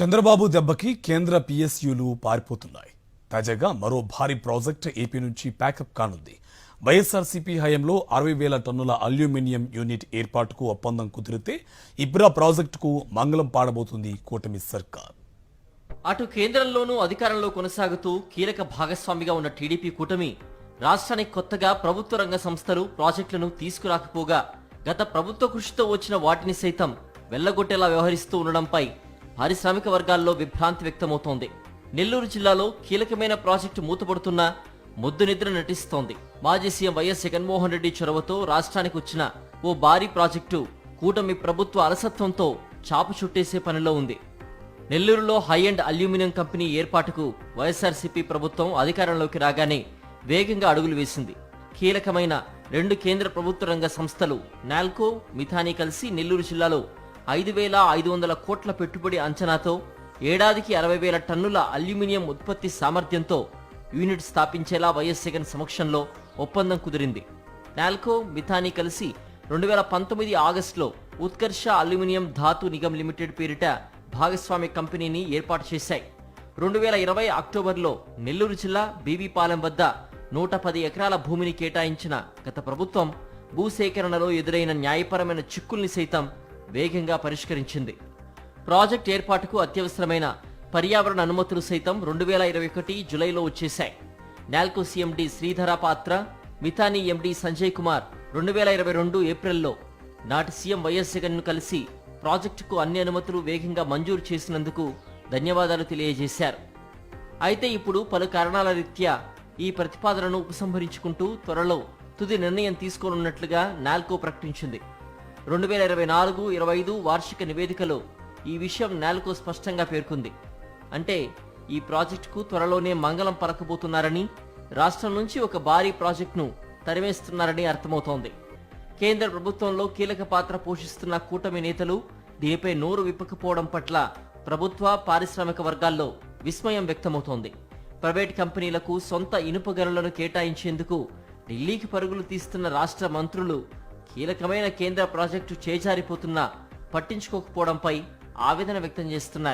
చంద్రబాబు దెబ్బకి కేంద్ర పిఎస్యులు పారిపోతున్నాయి. తాజాగా మరో భారీ ప్రాజెక్ట్ ఏపీ నుంచి ప్యాకప్ కానుంది. వైఎస్ఆర్సీపీ హయాంలో అరవై వేల టన్నుల అల్యూమినియం యూనిట్ ఏర్పాటుకు ఒప్పందం కుదిరితే ఇబ్రా ప్రాజెక్టుకు మంగళం పాడబోతుంది కూటమి సర్కార్. అటు కేంద్రంలోనూ అధికారంలో కొనసాగుతూ కీలక భాగస్వామిగా ఉన్న టీడీపీ కూటమి రాష్ట్రానికి కొత్తగా ప్రభుత్వ రంగ సంస్థలు ప్రాజెక్టులను తీసుకురాకపోగా గత ప్రభుత్వ కృషితో వచ్చిన వాటిని సైతం వెళ్ళగొట్టేలా వ్యవహరిస్తూ ఉండడంపై పారిశ్రామిక వర్గాల్లో విభ్రాంతి వ్యక్తమవుతోంది. నెల్లూరు జిల్లాలో కీలకమైన ప్రాజెక్టు మూతపడుతున్న ముద్దు నిద్ర నటిస్తోంది. మాజీ సీఎం వైఎస్ జగన్మోహన్ రెడ్డి చొరవతో రాష్ట్రానికి వచ్చిన ఓ భారీ ప్రాజెక్టు కూటమి ప్రభుత్వ అలసత్వంతో చాపు చుట్టేసే పనిలో ఉంది. నెల్లూరులో హై అండ్ అల్యూమినియం కంపెనీ ఏర్పాటుకు వైఎస్ఆర్సీపీ ప్రభుత్వం అధికారంలోకి రాగానే వేగంగా అడుగులు వేసింది. కీలకమైన రెండు కేంద్ర ప్రభుత్వ రంగ సంస్థలు నాల్కో మిథాని కలిసి నెల్లూరు జిల్లాలో ఐదు వేల ఐదు వందల కోట్ల పెట్టుబడి అంచనాతో ఏడాదికి అరవై వేల టన్నుల అల్యూమినియం ఉత్పత్తి సామర్థ్యంతో యూనిట్ స్థాపించేలా వైఎస్ జగన్ సమక్షంలో ఒప్పందం కుదిరింది. నాల్కో మిథాని కలిసి రెండు వేల పంతొమ్మిది ఆగస్టులో ఉత్కర్ష అల్యూమినియం ధాతు నిగమ్ లిమిటెడ్ పేరిట భాగస్వామ్య కంపెనీని ఏర్పాటు చేశాయి. రెండు వేల ఇరవై అక్టోబర్లో నెల్లూరు జిల్లా బీవీపాలెం వద్ద నూట పది ఎకరాల భూమిని కేటాయించిన గత ప్రభుత్వం భూసేకరణలో ఎదురైన న్యాయపరమైన చిక్కుల్ని సైతం వేగంగా పరిష్కరించింది. ప్రాజెక్ట్ ఏర్పాటుకు అత్యవసరమైన పర్యావరణ అనుమతులు సైతం రెండు వేల ఇరవై ఒకటి జులైలో వచ్చేశాయి. నాల్కో సీఎండి శ్రీధర పాత్ర మిథానీ ఎండి సంజయ్ కుమార్ రెండు వేల ఇరవై రెండు ఏప్రిల్లో నాటి సీఎం వైఎస్ జగన్ను కలిసి ప్రాజెక్టుకు అన్ని అనుమతులు వేగంగా మంజూరు చేసినందుకు ధన్యవాదాలు తెలియజేశారు. అయితే ఇప్పుడు పలు కారణాల రీత్యా ఈ ప్రతిపాదనను ఉపసంహరించుకుంటూ త్వరలో తుది నిర్ణయం తీసుకోనున్నట్లుగా నాల్కో ప్రకటించింది. రెండు వేల ఇరవై నాలుగు ఇరవై ఐదు వార్షిక నివేదికలో ఈ విషయం నేలకు స్పష్టంగా పేర్కొంది. అంటే ఈ ప్రాజెక్టుకు త్వరలోనే మంగళం పలకబోతున్నారని రాష్ట్రం నుంచి ఒక భారీ ప్రాజెక్టును తరివేస్తున్నారని అర్థమవుతోంది. కేంద్ర ప్రభుత్వంలో కీలక పాత్ర పోషిస్తున్న కూటమి నేతలు దీనిపై నోరు విప్పకపోవడం పట్ల ప్రభుత్వ పారిశ్రామిక వర్గాల్లో విస్మయం వ్యక్తమవుతోంది. ప్రైవేట్ కంపెనీలకు సొంత ఇనుప గనులను కేటాయించేందుకు ఢిల్లీకి పరుగులు తీస్తున్న రాష్ట్ర మంత్రులు కీలకమైన కేంద్ర ప్రాజెక్టు చేజారిపోతున్నా పట్టించుకోకపోవడంపై ఆవేదన వ్యక్తం చేస్తున్నారు.